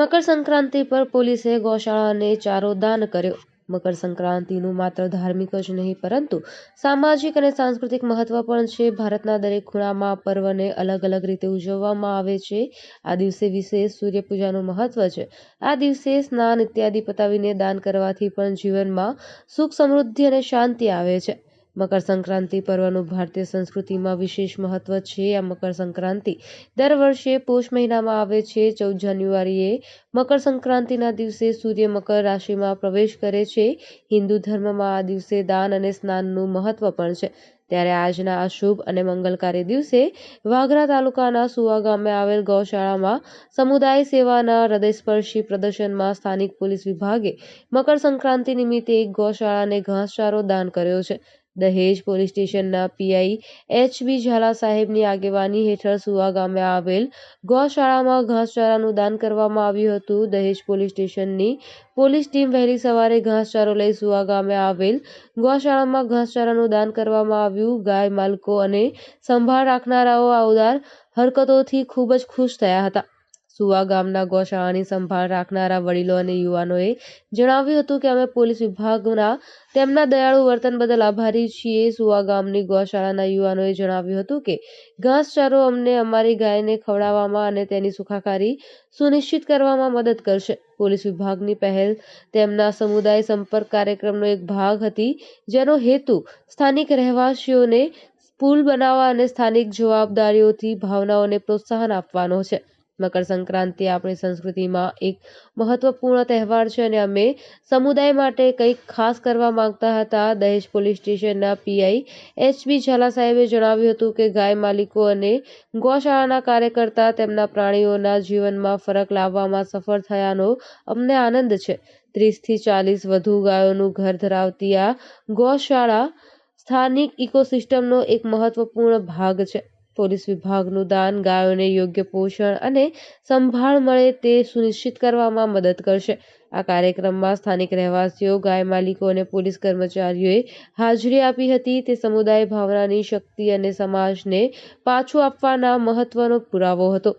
મકર સંક્રાંતિ પર પોલીસે ગૌશાળાને ચારો દાન કર્યો. મકર સંક્રાંતિનું માત્ર ધાર્મિક જ નહીં, પરંતુ સામાજિક અને સાંસ્કૃતિક મહત્વ પણ છે. ભારતના દરેક ખૂણામાં પર્વને અલગ અલગ રીતે ઉજવવામાં આવે છે. આ દિવસે વિશેષ સૂર્યપૂજાનું મહત્વ છે. આ દિવસે સ્નાન ઇત્યાદિ પતાવીને દાન કરવાથી પણ જીવનમાં સુખ સમૃદ્ધિ અને શાંતિ આવે છે. મકર સંક્રાંતિ પર્વનું ભારતીય સંસ્કૃતિમાં વિશેષ મહત્વ છે. આ મકર સંક્રાંતિ દર વર્ષે પોષ મહિનામાં આવે છે. ચૌદ જાન્યુઆરીએ મકર સંક્રાંતિના દિવસે સૂર્ય મકર રાશિમાં પ્રવેશ કરે છે. હિન્દુ ધર્મમાં આ દિવસે દાન અને સ્નાનનું મહત્વ પણ છે. ત્યારે આજના આ શુભ અને મંગલકારી દિવસે વાગરા તાલુકાના સુવા ગામે આવેલ ગૌશાળામાં સમુદાય સેવાના હૃદયસ્પર્શી પ્રદર્શનમાં સ્થાનિક પોલીસ વિભાગે મકર સંક્રાંતિ નિમિત્તે એક ગૌશાળાને ઘાસચારો દાન કર્યો છે. દહેજ પોલીસ સ્ટેશનના પીઆઈ એચ બી ઝાલા સાહેબની આગેવાની હેઠળ સુવા ગામે આવેલ ગૌશાળામાં ઘાસચારાનું દાન કરવામાં આવ્યું હતું. દહેજ પોલીસ સ્ટેશનની પોલીસ ટીમ વહેલી સવારે ઘાસચારો લઈ સુવા ગામે આવેલ ગૌશાળામાં ઘાસચારાનું દાન કરવામાં આવ્યું. ગાય, માલકો અને સંભાળ રાખનારાઓ આ ઉદાર હરકતોથી ખૂબ જ ખુશ થયા હતા. સુવા ગામના ગૌશાળાની સંભાળ રાખનારા વડીલો અને યુવાનોએ જણાવ્યું હતું કે અમે પોલીસ વિભાગના તેમના દયાળુ વર્તન બદલ આભારી છીએ. સુવા ગામની ગૌશાળાના યુવાનોએ જણાવ્યું હતું કે, ઘાસચારો અમને અમારી ગાયને ખવડાવવામાં અને તેની સુખાકારી સુનિશ્ચિત કરવામાં મદદ કરશે. પોલીસ વિભાગની પહેલ તેમના સમુદાય સંપર્ક કાર્યક્રમનો એક ભાગ હતી, જેનો હેતુ સ્થાનિક રહેવાસીઓને પુલ બનાવવા અને સ્થાનિક જવાબદારીઓથી ભાવનાઓને પ્રોત્સાહન આપવાનો છે. મકર સંક્રાંતિ આપણી સંસ્કૃતિમાં એક મહત્વપૂર્ણ તહેવાર છે અને અમે સમુદાય માટે કંઈક ખાસ કરવા માંગતા હતા. દહેજ પોલીસ સ્ટેશનના પીઆઈ એચબી ઝાલા સાહેબે જણાવ્યું હતું કે ગાય માલિકો અને ગૌશાળાના કાર્યકર્તા તેમના પ્રાણીઓના જીવનમાં ફરક લાવવામાં સફળ થયાનો અમને આનંદ છે. ત્રીસથી ચાલીસ વધુ ગાયોનું ઘર ધરાવતી આ ગૌશાળા સ્થાનિક ઇકોસિસ્ટમનો એક મહત્વપૂર્ણ ભાગ છે. પોલીસ વિભાગનું દાન, ગાયોને યોગ્ય પોષણ અને સંભાળ મળે તે સુનિશ્ચિત કરવામાં મદદ કરશે. આ કાર્યક્રમમાં સ્થાનિક રહેવાસીઓ, ગાય માલિકો અને પોલીસ કર્મચારીઓએ હાજરી આપી હતી. તે સમુદાય ભાવનાની શક્તિ અને સમાજને પાછું આપવાના મહત્વનો પુરાવો હતો.